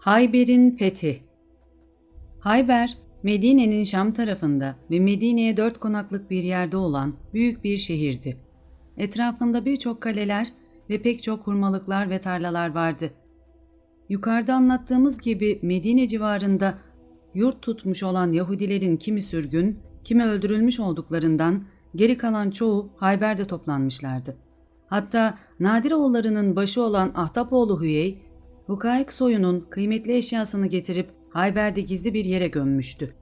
Hayber'in fethi Hayber, Medine'nin Şam tarafında ve Medine'ye dört konaklık bir yerde olan büyük bir şehirdi. Etrafında birçok kaleler ve pek çok hurmalıklar ve tarlalar vardı. Yukarıda anlattığımız gibi Medine civarında yurt tutmuş olan Yahudilerin kimi sürgün, kimi öldürülmüş olduklarından geri kalan çoğu Hayber'de toplanmışlardı. Hatta Nadiroğullarının başı olan Ahtapoğlu Hüyey, Hukayk soyunun kıymetli eşyasını getirip Hayber'de gizli bir yere gömmüştü.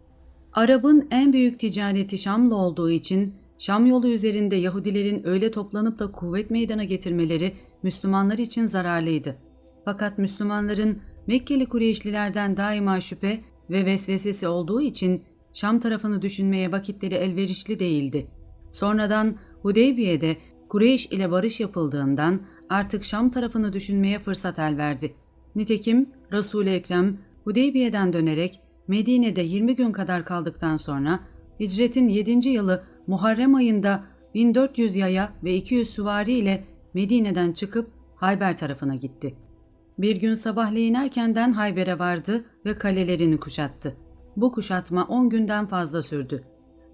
Arap'ın en büyük ticareti Şam'la olduğu için Şam yolu üzerinde Yahudilerin öyle toplanıp da kuvvet meydana getirmeleri Müslümanlar için zararlıydı. Fakat Müslümanların Mekkeli Kureyşlilerden daima şüphe ve vesvesesi olduğu için Şam tarafını düşünmeye vakitleri elverişli değildi. Sonradan Hudeybiye'de Kureyş ile barış yapıldığından artık Şam tarafını düşünmeye fırsat el verdi. Nitekim Resul-i Ekrem Hudeybiye'den dönerek Medine'de 20 gün kadar kaldıktan sonra hicretin 7. yılı Muharrem ayında 1400 yaya ve 200 süvari ile Medine'den çıkıp Hayber tarafına gitti. Bir gün sabahleyin erkenden Hayber'e vardı ve kalelerini kuşattı. Bu kuşatma 10 günden fazla sürdü.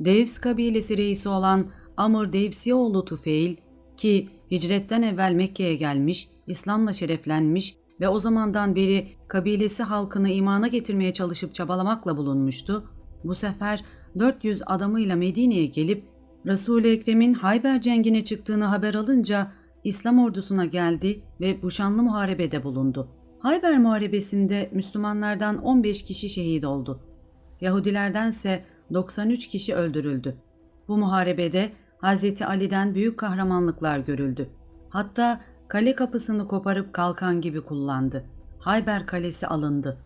Devs kabilesi reisi olan Amr Devsiyoğlu Tufeil ki hicretten evvel Mekke'ye gelmiş, İslam'la şereflenmiş ve o zamandan beri kabilesi halkını imana getirmeye çalışıp çabalamakla bulunmuştu. Bu sefer 400 adamıyla Medine'ye gelip Resul-i Ekrem'in Hayber cengine çıktığını haber alınca İslam ordusuna geldi ve bu şanlı muharebede bulundu. Hayber muharebesinde Müslümanlardan 15 kişi şehit oldu. Yahudilerdense 93 kişi öldürüldü. Bu muharebede Hz. Ali'den büyük kahramanlıklar görüldü. Hatta kale kapısını koparıp kalkan gibi kullandı. Hayber kalesi alındı.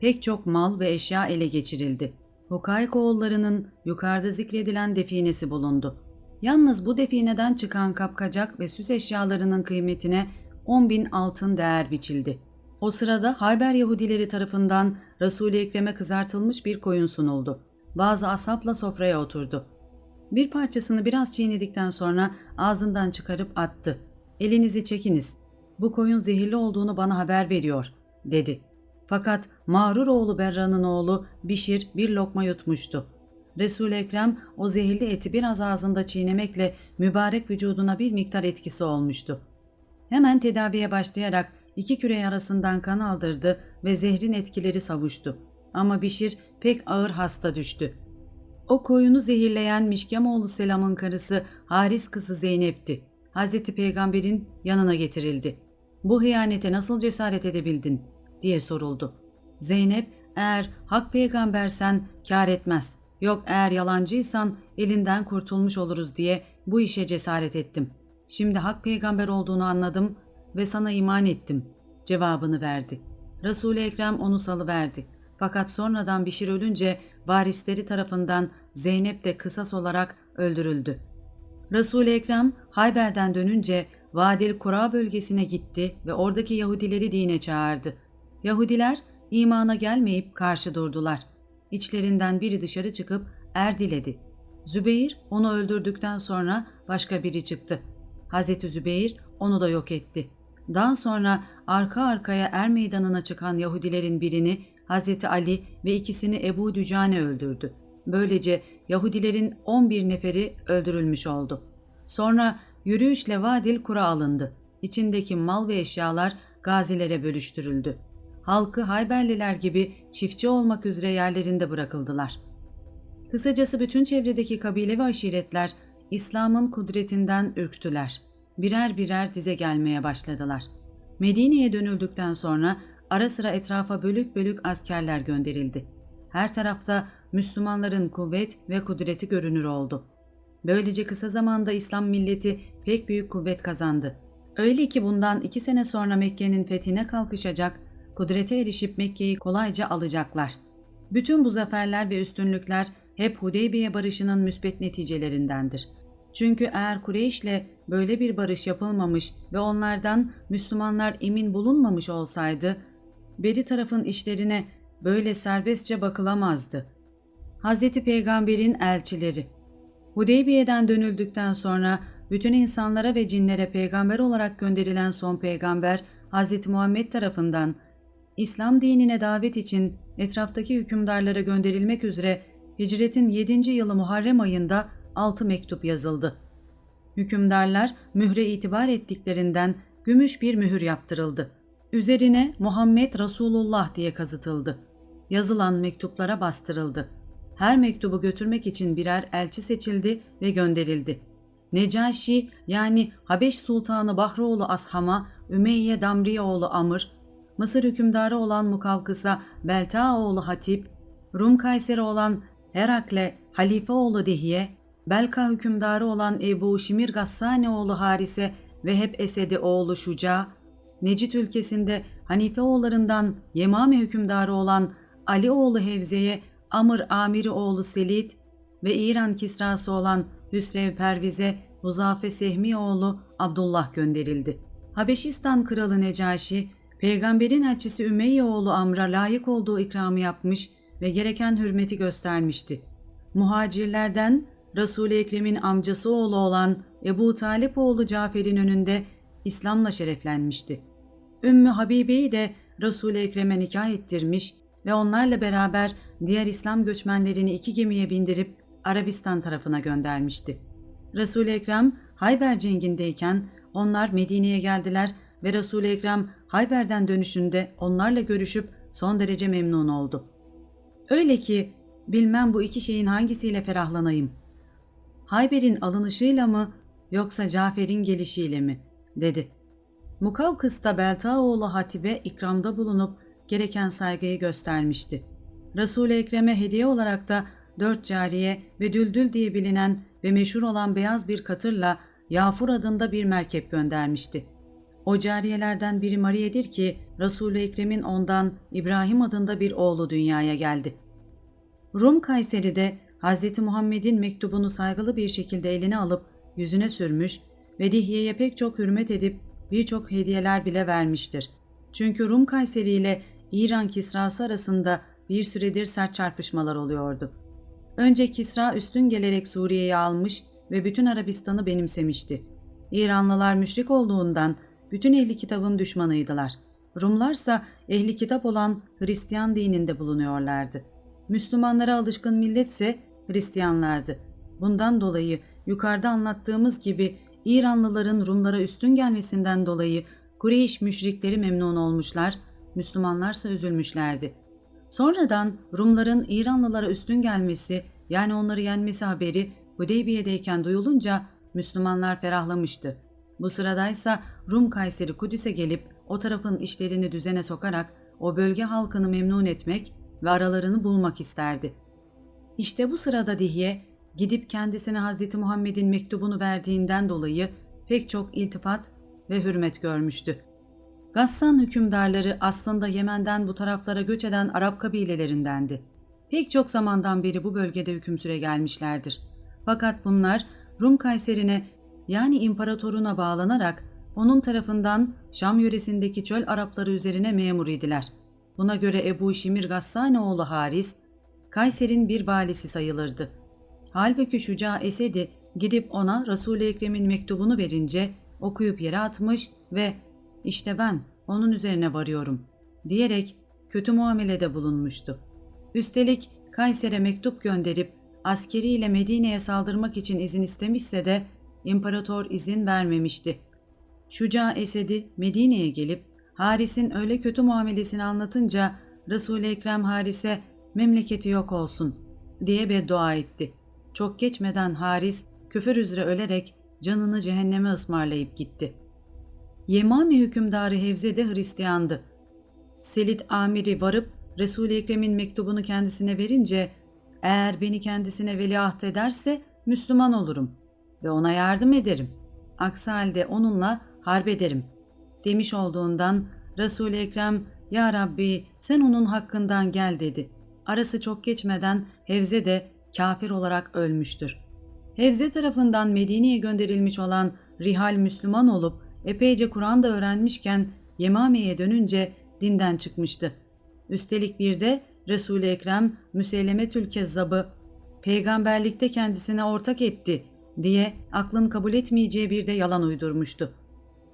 Pek çok mal ve eşya ele geçirildi. Hukayk oğullarının yukarıda zikredilen definesi bulundu. Yalnız bu defineden çıkan kapkacak ve süs eşyalarının kıymetine 10 bin altın değer biçildi. O sırada Hayber Yahudileri tarafından Resul-i Ekrem'e kızartılmış bir koyun sunuldu. Bazı asapla sofraya oturdu. Bir parçasını biraz çiğnedikten sonra ağzından çıkarıp attı. Elinizi çekiniz. Bu koyun zehirli olduğunu bana haber veriyor, dedi. Fakat mağrur oğlu Berra'nın oğlu Bişir bir lokma yutmuştu. Resul-i Ekrem o zehirli eti biraz ağzında çiğnemekle mübarek vücuduna bir miktar etkisi olmuştu. Hemen tedaviye başlayarak iki kürey arasından kan aldırdı ve zehrin etkileri savuştu. Ama Bişir pek ağır hasta düştü. O koyunu zehirleyen Mişkemoğlu Selam'ın karısı Haris kızı Zeynep'ti. Hazreti Peygamber'in yanına getirildi. Bu hıyanete nasıl cesaret edebildin? diye soruldu. Zeynep, eğer hak peygambersen kar etmez. Yok eğer yalancıysan elinden kurtulmuş oluruz diye bu işe cesaret ettim. Şimdi hak peygamber olduğunu anladım ve sana iman ettim cevabını verdi. Resul-i Ekrem onu salıverdi. Fakat sonradan Bişir ölünce varisleri tarafından Zeynep de kısas olarak öldürüldü. Resul-i Ekrem Hayber'den dönünce Vadil Kura bölgesine gitti ve oradaki Yahudileri dine çağırdı. Yahudiler imana gelmeyip karşı durdular. İçlerinden biri dışarı çıkıp er diledi. Zübeyir onu öldürdükten sonra başka biri çıktı. Hazreti Zübeyir onu da yok etti. Daha sonra arka arkaya er meydanına çıkan Yahudilerin birini Hazreti Ali ve ikisini Ebu Dücane öldürdü. Böylece Yahudilerin 11 neferi öldürülmüş oldu. Sonra yürüyüşle Vadil Kura alındı. İçindeki mal ve eşyalar gazilere bölüştürüldü. Halkı Hayberliler gibi çiftçi olmak üzere yerlerinde bırakıldılar. Kısacası bütün çevredeki kabile ve aşiretler İslam'ın kudretinden ürktüler. Birer birer dize gelmeye başladılar. Medine'ye dönüldükten sonra ara sıra etrafa bölük bölük askerler gönderildi. Her tarafta Müslümanların kuvvet ve kudreti görünür oldu. Böylece kısa zamanda İslam milleti pek büyük kuvvet kazandı. Öyle ki bundan iki sene sonra Mekke'nin fethine kalkışacak, kudrete erişip Mekke'yi kolayca alacaklar. Bütün bu zaferler ve üstünlükler hep Hudeybiye barışının müspet neticelerindendir. Çünkü eğer Kureyş'le böyle bir barış yapılmamış ve onlardan Müslümanlar emin bulunmamış olsaydı, beri tarafın işlerine böyle serbestçe bakılamazdı. Hz. Peygamber'in elçileri Hudeybiye'den dönüldükten sonra bütün insanlara ve cinlere peygamber olarak gönderilen son peygamber Hz. Muhammed tarafından İslam dinine davet için etraftaki hükümdarlara gönderilmek üzere hicretin 7. yılı Muharrem ayında 6 mektup yazıldı. Hükümdarlar mühre itibar ettiklerinden gümüş bir mühür yaptırıldı. Üzerine Muhammed Resulullah diye kazıtıldı. Yazılan mektuplara bastırıldı. Her mektubu götürmek için birer elçi seçildi ve gönderildi. Necaşi yani Habeş Sultanı Bahroğlu Asham'a Ümeyye Damriyeoğlu Amr, Mısır hükümdarı olan Mukavkıs'a Beltaoğlu Hatip, Rum Kayseri olan Herakle Halifeoğlu Dihye, Belka hükümdarı olan Ebu Şimir Gassaneoğlu Harise ve hep Esedi oğlu Şuca, Necit ülkesinde Hanifeoğullarından Yemame hükümdarı olan Ali oğlu Hevze'ye Amr Amiri oğlu Selit ve İran kisrası olan Hüsrev Perviz'e Huzafe Sehmi oğlu Abdullah gönderildi. Habeşistan kralı Necaşi, peygamberin elçisi Ümeyye oğlu Amr'a layık olduğu ikramı yapmış ve gereken hürmeti göstermişti. Muhacirlerden Resul-i Ekrem'in amcası oğlu olan Ebu Talip oğlu Cafer'in önünde İslam'la şereflenmişti. Ümmü Habibe'yi de Resul-i Ekrem'e nikah ettirmiş ve onlarla beraber diğer İslam göçmenlerini iki gemiye bindirip Arabistan tarafına göndermişti. Resul-i Ekrem Hayber cengindeyken onlar Medine'ye geldiler ve Resul-i Ekrem Hayber'den dönüşünde onlarla görüşüp son derece memnun oldu. Öyle ki bilmem bu iki şeyin hangisiyle ferahlanayım. Hayber'in alınışıyla mı yoksa Cafer'in gelişiyle mi? dedi. Mukavkıs da Beltaoğlu Hatip'e ikramda bulunup gereken saygıyı göstermişti. Resul-i Ekrem'e hediye olarak da dört cariye ve Düldül diye bilinen ve meşhur olan beyaz bir katırla Yafur adında bir merkep göndermişti. O cariyelerden biri Mariye'dir ki Resul-i Ekrem'in ondan İbrahim adında bir oğlu dünyaya geldi. Rum Kayseri'de Hz. Muhammed'in mektubunu saygılı bir şekilde eline alıp yüzüne sürmüş ve Dihye'ye pek çok hürmet edip birçok hediyeler bile vermiştir. Çünkü Rum Kayseri ile İran Kisrası arasında bir süredir sert çarpışmalar oluyordu. Önce Kisra üstün gelerek Suriye'yi almış ve bütün Arabistan'ı benimsemişti. İranlılar müşrik olduğundan bütün ehli kitabın düşmanıydılar. Rumlarsa ehli kitap olan Hristiyan dininde bulunuyorlardı. Müslümanlara alışkın milletse Hristiyanlardı. Bundan dolayı yukarıda anlattığımız gibi İranlıların Rumlara üstün gelmesinden dolayı Kureyş müşrikleri memnun olmuşlar, Müslümanlarsa üzülmüşlerdi. Sonradan Rumların İranlılara üstün gelmesi yani onları yenmesi haberi Hudeybiye'deyken duyulunca Müslümanlar ferahlamıştı. Bu sıradaysa Rum Kayseri Kudüs'e gelip o tarafın işlerini düzene sokarak o bölge halkını memnun etmek ve aralarını bulmak isterdi. İşte bu sırada Dihye gidip kendisine Hz. Muhammed'in mektubunu verdiğinden dolayı pek çok iltifat ve hürmet görmüştü. Gassan hükümdarları aslında Yemen'den bu taraflara göç eden Arap kabilelerindendi. Pek çok zamandan beri bu bölgede hüküm süre gelmişlerdir. Fakat bunlar Rum Kayseri'ne yani imparatoruna bağlanarak onun tarafından Şam yöresindeki çöl Arapları üzerine memur idiler. Buna göre Ebu Şimir Gassanoğlu Haris, Kayser'in bir valisi sayılırdı. Halbuki Şuca Esedi gidip ona Resul-i Ekrem'in mektubunu verince okuyup yere atmış ve işte ben onun üzerine varıyorum diyerek kötü muamelede bulunmuştu. Üstelik Kayser'e mektup gönderip askeriyle Medine'ye saldırmak için izin istemişse de imparator izin vermemişti. Şuca Esedi Medine'ye gelip Haris'in öyle kötü muamelesini anlatınca Resul-i Ekrem Haris'e memleketi yok olsun diye beddua etti. Çok geçmeden Haris küfür üzere ölerek canını cehenneme ısmarlayıp gitti. Yemami hükümdarı Hevze de Hristiyandı. Selit Amiri varıp Resul-i Ekrem'in mektubunu kendisine verince eğer beni kendisine veliaht ederse Müslüman olurum ve ona yardım ederim. Aksi halde onunla harp ederim demiş olduğundan Resul-i Ekrem Ya Rabbi sen onun hakkından gel dedi. Arası çok geçmeden Hevze de kafir olarak ölmüştür. Hevze tarafından Medine'ye gönderilmiş olan Rihal Müslüman olup epeyce Kur'an da öğrenmişken Yemame'ye dönünce dinden çıkmıştı. Üstelik bir de Resul-i Ekrem Müsellemetül Kezzab'ı peygamberlikte kendisine ortak etti diye aklın kabul etmeyeceği bir de yalan uydurmuştu.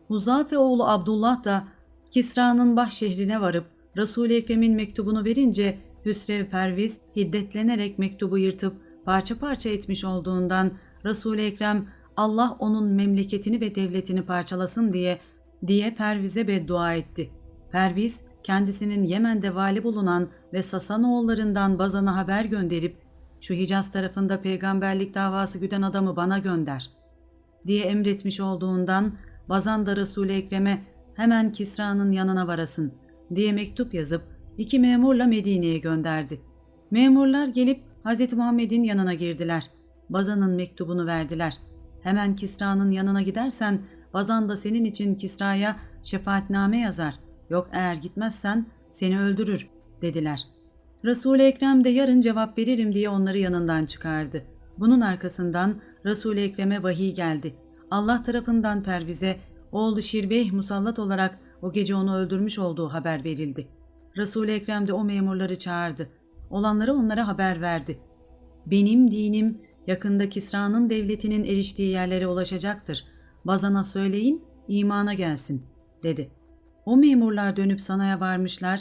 Huzafe oğlu Abdullah da Kisra'nın baş şehrine varıp Resul-i Ekrem'in mektubunu verince Hüsrev Perviz hiddetlenerek mektubu yırtıp parça parça etmiş olduğundan Resul-i Ekrem Allah onun memleketini ve devletini parçalasın diye diye Perviz'e beddua etti. Perviz kendisinin Yemen'de vali bulunan ve Sasanoğullarından Bazan'a haber gönderip şu Hicaz tarafında peygamberlik davası güden adamı bana gönder diye emretmiş olduğundan Bazan da Resul-i Ekrem'e hemen Kisra'nın yanına varasın diye mektup yazıp iki memurla Medine'ye gönderdi. Memurlar gelip Hz. Muhammed'in yanına girdiler. Bazan'ın mektubunu verdiler. Hemen Kisra'nın yanına gidersen Bazan da senin için Kisra'ya şefaatname yazar. Yok eğer gitmezsen seni öldürür dediler. Resul-i Ekrem de yarın cevap veririm diye onları yanından çıkardı. Bunun arkasından Resul-i Ekrem'e vahiy geldi. Allah tarafından Perviz'e oğlu Şirbeyh musallat olarak o gece onu öldürmüş olduğu haber verildi. Resul-i Ekrem de o memurları çağırdı. Olanları onlara haber verdi. Benim dinim yakında Kisra'nın devletinin eriştiği yerlere ulaşacaktır. Bazana söyleyin, imana gelsin, dedi. O memurlar dönüp sanaya varmışlar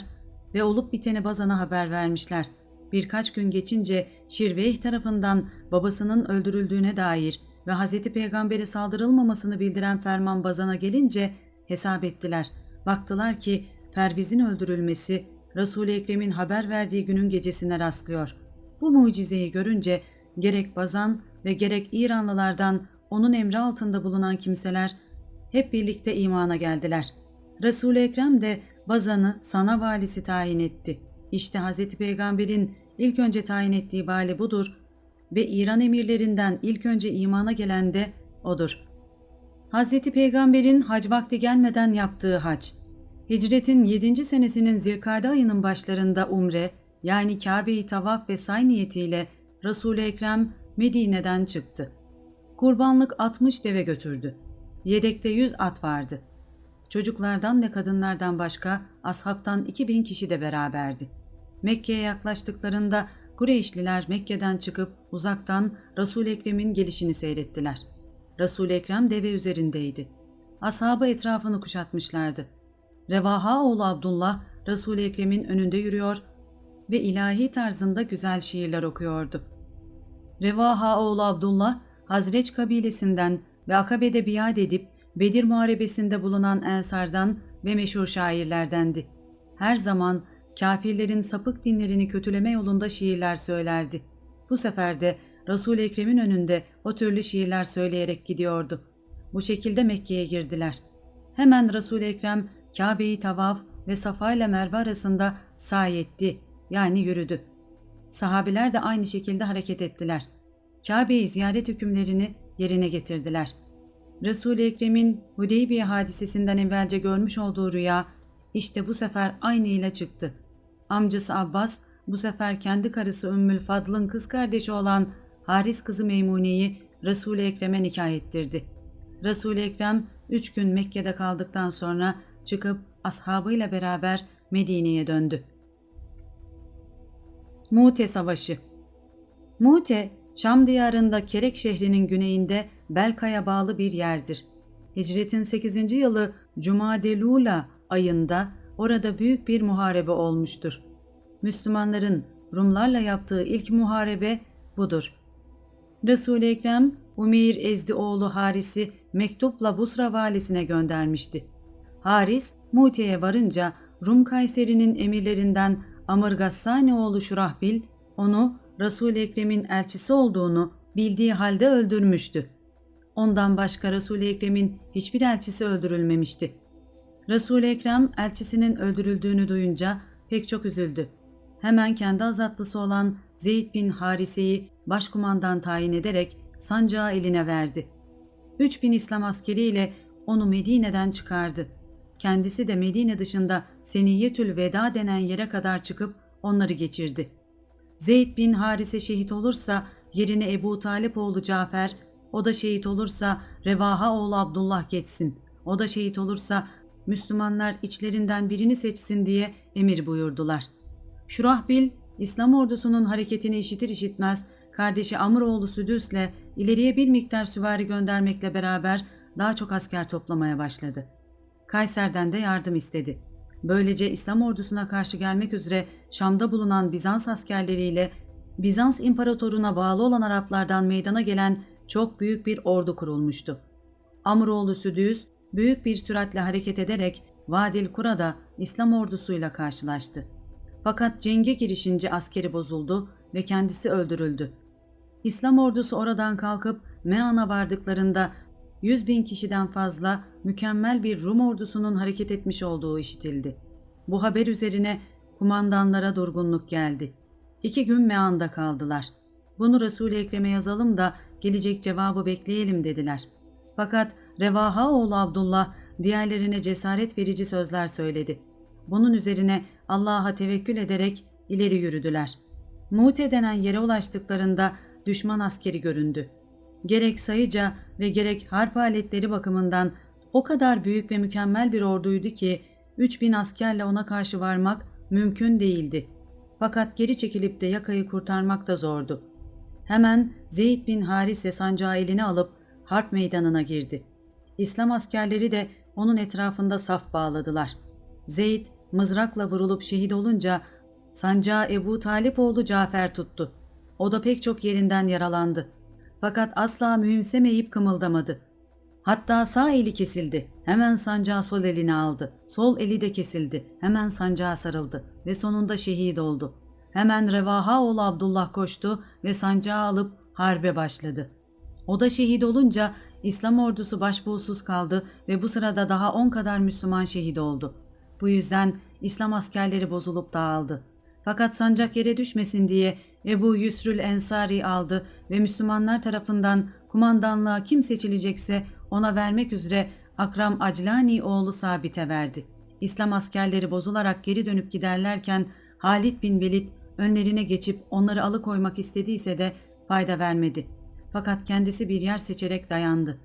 ve olup biteni Bazan'a haber vermişler. Birkaç gün geçince Şirveyh tarafından babasının öldürüldüğüne dair ve Hz. Peygamber'e saldırılmamasını bildiren ferman Bazan'a gelince hesap ettiler. Baktılar ki Perviz'in öldürülmesi Resul-i Ekrem'in haber verdiği günün gecesine rastlıyor. Bu mucizeyi görünce gerek Bazan ve gerek İranlılardan onun emri altında bulunan kimseler hep birlikte imana geldiler. Resul-i Ekrem de Bazan'ı sana valisi tayin etti. İşte Hz. Peygamber'in ilk önce tayin ettiği vali budur ve İran emirlerinden ilk önce imana gelen de odur. Hz. Peygamber'in hac vakti gelmeden yaptığı hac. Hicretin 7. senesinin Zilkade ayının başlarında umre yani Kabe'yi tavaf ve say niyetiyle Resul-i Ekrem Medine'den çıktı. Kurbanlık 60 deve götürdü. Yedekte 100 at vardı. Çocuklardan ve kadınlardan başka ashabtan 2000 kişi de beraberdi. Mekke'ye yaklaştıklarında Kureyşliler Mekke'den çıkıp uzaktan Resul-i Ekrem'in gelişini seyrettiler. Resul-i Ekrem deve üzerindeydi. Ashabı etrafını kuşatmışlardı. Revaha oğlu Abdullah Resul-i Ekrem'in önünde yürüyor ve ilahi tarzında güzel şiirler okuyordu. Revaha oğlu Abdullah, Hazreç kabilesinden ve Akabe'de biat edip Bedir Muharebesi'nde bulunan Ensar'dan ve meşhur şairlerdendi. Her zaman kafirlerin sapık dinlerini kötüleme yolunda şiirler söylerdi. Bu sefer de Resul-i Ekrem'in önünde o türlü şiirler söyleyerek gidiyordu. Bu şekilde Mekke'ye girdiler. Hemen Resul-i Ekrem Kabe'yi tavaf ve Safa ile Merve arasında sahi etti yani yürüdü. Sahabiler de aynı şekilde hareket ettiler. Kabe'yi ziyaret hükümlerini yerine getirdiler. Resul-i Ekrem'in Hudeybiye hadisesinden evvelce görmüş olduğu rüya işte bu sefer aynıyla çıktı. Amcası Abbas bu sefer kendi karısı Ümmül Fadl'ın kız kardeşi olan Haris kızı Meymune'yi Resul-i Ekrem'e nikah ettirdi. Resul-i Ekrem üç gün Mekke'de kaldıktan sonra çıkıp ashabıyla beraber Medine'ye döndü. Mute Savaşı Mute, Şam diyarında Kerek şehrinin güneyinde Belka'ya bağlı bir yerdir. Hicretin 8. yılı Cumadelula ayında orada büyük bir muharebe olmuştur. Müslümanların Rumlarla yaptığı ilk muharebe budur. Resul-i Ekrem, Umeyr Ezdi oğlu Haris'i mektupla Busra valisine göndermişti. Haris, Mute'ye varınca Rum Kayseri'nin emirlerinden Amr Gassani oğlu Şurahbil, onu Resul-i Ekrem'in elçisi olduğunu bildiği halde öldürmüştü. Ondan başka Resul-i Ekrem'in hiçbir elçisi öldürülmemişti. Resul-i Ekrem elçisinin öldürüldüğünü duyunca pek çok üzüldü. Hemen kendi azatlısı olan Zeyd bin Harise'yi başkumandan tayin ederek sancağı eline verdi. 3000 İslam askeriyle onu Medine'den çıkardı. Kendisi de Medine dışında Seniyetül Veda denen yere kadar çıkıp onları geçirdi. Zeyd bin Harise şehit olursa yerine Ebu Talip oğlu Cafer, o da şehit olursa Revaha oğlu Abdullah geçsin. O da şehit olursa Müslümanlar içlerinden birini seçsin diye emir buyurdular. Şurahbil, İslam ordusunun hareketini işitir işitmez kardeşi Amroğlu Südüs'le ileriye bir miktar süvari göndermekle beraber daha çok asker toplamaya başladı. Kayser'den de yardım istedi. Böylece İslam ordusuna karşı gelmek üzere Şam'da bulunan Bizans askerleriyle Bizans imparatoruna bağlı olan Araplardan meydana gelen çok büyük bir ordu kurulmuştu. Amroğlu Südüz büyük bir süratle hareket ederek Vadil Kura'da İslam ordusuyla karşılaştı. Fakat cenge girişince askeri bozuldu ve kendisi öldürüldü. İslam ordusu oradan kalkıp Mean'a vardıklarında 100 bin kişiden fazla mükemmel bir Rum ordusunun hareket etmiş olduğu işitildi. Bu haber üzerine kumandanlara durgunluk geldi. İki gün Mean'da kaldılar. Bunu Resul-i Ekrem'e yazalım da gelecek cevabı bekleyelim dediler. Fakat Revaha oğlu Abdullah diğerlerine cesaret verici sözler söyledi. Bunun üzerine Allah'a tevekkül ederek ileri yürüdüler. Mute denen yere ulaştıklarında düşman askeri göründü. Gerek sayıca ve gerek harp aletleri bakımından o kadar büyük ve mükemmel bir orduydu ki 3000 askerle ona karşı varmak mümkün değildi. Fakat geri çekilip de yakayı kurtarmak da zordu. Hemen Zeyd bin Harise sancağı eline alıp harp meydanına girdi. İslam askerleri de onun etrafında saf bağladılar. Zeyd mızrakla vurulup şehit olunca sancağı Ebu Talip oğlu Cafer tuttu. O da pek çok yerinden yaralandı. Fakat asla mühimsemeyip kımıldamadı. Hatta sağ eli kesildi. Hemen sancağı sol eline aldı. Sol eli de kesildi. Hemen sancağa sarıldı ve sonunda şehit oldu. Hemen Revaha oğlu Abdullah koştu ve sancağı alıp harbe başladı. O da şehit olunca İslam ordusu başbuğsuz kaldı ve bu sırada daha on kadar Müslüman şehit oldu. Bu yüzden İslam askerleri bozulup dağıldı. Fakat sancak yere düşmesin diye Ebu Yusrül Ensari aldı ve Müslümanlar tarafından kumandanlığa kim seçilecekse ona vermek üzere Akram Aclani oğlu Sabit'e verdi. İslam askerleri bozularak geri dönüp giderlerken Halid bin Velid önlerine geçip onları alıkoymak istediyse de fayda vermedi. Fakat kendisi bir yer seçerek dayandı.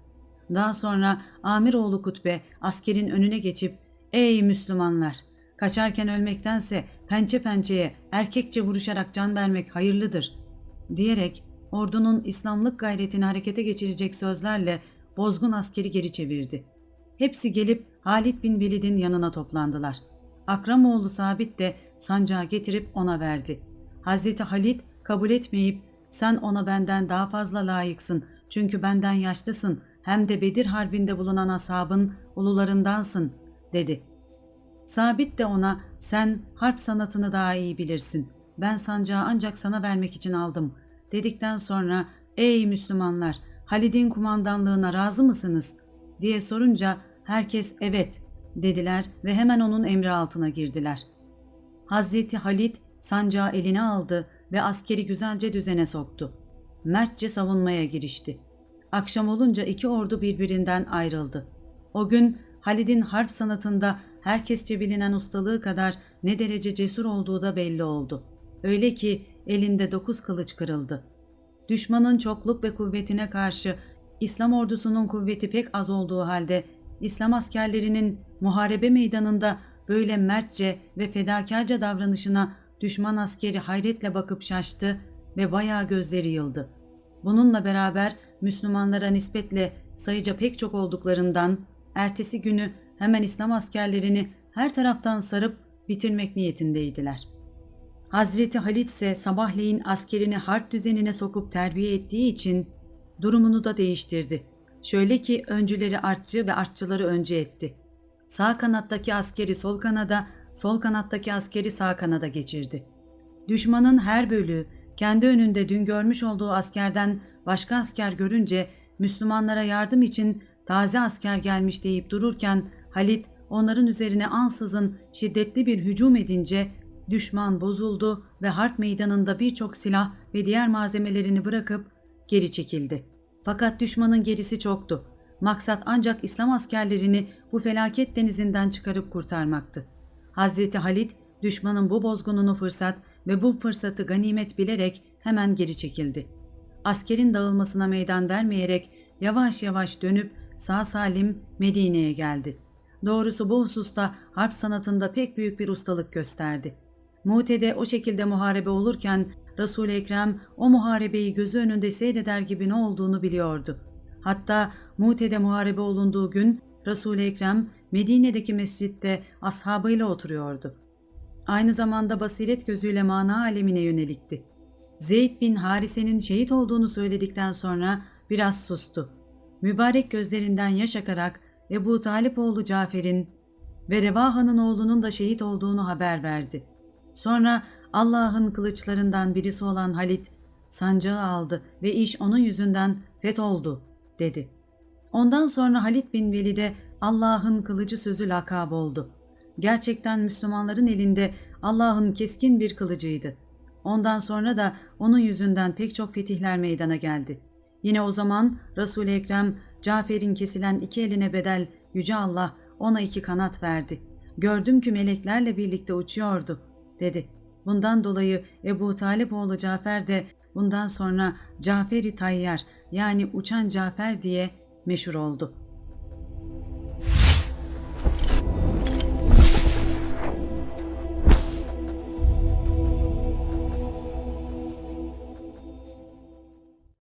Daha sonra Amiroğlu Kutbe askerin önüne geçip ''Ey Müslümanlar! Kaçarken ölmektense pençe pençeye erkekçe vuruşarak can vermek hayırlıdır.'' diyerek ordunun İslamlık gayretini harekete geçirecek sözlerle bozgun askeri geri çevirdi. Hepsi gelip Halid bin Velid'in yanına toplandılar. Akramoğlu Sabit de sancağı getirip ona verdi. Hazreti Halid kabul etmeyip sen ona benden daha fazla layıksın çünkü benden yaşlısın hem de Bedir Harbi'nde bulunan ashabın ulularındansın dedi. Sabit de ona sen harp sanatını daha iyi bilirsin. Ben sancağı ancak sana vermek için aldım dedikten sonra ey Müslümanlar Halid'in kumandanlığına razı mısınız diye sorunca herkes evet dediler ve hemen onun emri altına girdiler. Hazreti Halid sancağı eline aldı ve askeri güzelce düzene soktu. Mertçe savunmaya girişti. Akşam olunca iki ordu birbirinden ayrıldı. O gün Halid'in harp sanatında herkesçe bilinen ustalığı kadar ne derece cesur olduğu da belli oldu. Öyle ki elinde dokuz kılıç kırıldı. Düşmanın çokluk ve kuvvetine karşı İslam ordusunun kuvveti pek az olduğu halde İslam askerlerinin muharebe meydanında böyle mertçe ve fedakarca davranışına düşman askeri hayretle bakıp şaştı ve bayağı gözleri yıldı. Bununla beraber Müslümanlara nispetle sayıca pek çok olduklarından ertesi günü hemen İslam askerlerini her taraftan sarıp bitirmek niyetindeydiler. Hazreti Halit ise sabahleyin askerini harp düzenine sokup terbiye ettiği için durumunu da değiştirdi. Şöyle ki öncüleri artçı ve artçıları önce etti. Sağ kanattaki askeri sol kanada, sol kanattaki askeri sağ kanada geçirdi. Düşmanın her bölüğü kendi önünde dün görmüş olduğu askerden başka asker görünce Müslümanlara yardım için taze asker gelmiş deyip dururken Halit onların üzerine ansızın şiddetli bir hücum edince düşman bozuldu ve harp meydanında birçok silah ve diğer malzemelerini bırakıp geri çekildi. Fakat düşmanın gerisi çoktu. Maksat ancak İslam askerlerini bu felaket denizinden çıkarıp kurtarmaktı. Hazreti Halid düşmanın bu bozgununu fırsat ve bu fırsatı ganimet bilerek hemen geri çekildi. Askerin dağılmasına meydan vermeyerek yavaş yavaş dönüp sağ salim Medine'ye geldi. Doğrusu bu hususta harp sanatında pek büyük bir ustalık gösterdi. Mute'de o şekilde muharebe olurken Resul-i Ekrem o muharebeyi gözü önünde seyreder gibi ne olduğunu biliyordu. Hatta Mute'de muharebe olunduğu gün Resul-i Ekrem Medine'deki mescitte ashabıyla oturuyordu. Aynı zamanda basiret gözüyle mana alemine yönelikti. Zeyd bin Harise'nin şehit olduğunu söyledikten sonra biraz sustu. Mübarek gözlerinden yaş akarak Ebu Talip oğlu Cafer'in ve Revaha'nın oğlunun da şehit olduğunu haber verdi. Sonra Allah'ın kılıçlarından birisi olan Halit sancağı aldı ve iş onun yüzünden fetholdu dedi. Ondan sonra Halit bin Velid'e Allah'ın kılıcı sözü lakab oldu. Gerçekten Müslümanların elinde Allah'ın keskin bir kılıcıydı. Ondan sonra da onun yüzünden pek çok fetihler meydana geldi. Yine o zaman Resul-i Ekrem Cafer'in kesilen iki eline bedel Yüce Allah ona iki kanat verdi. Gördüm ki meleklerle birlikte uçuyordu dedi. Bundan dolayı Ebu Talip oğlu Cafer de bundan sonra Cafer-i Tayyar yani uçan Cafer diye meşhur oldu.''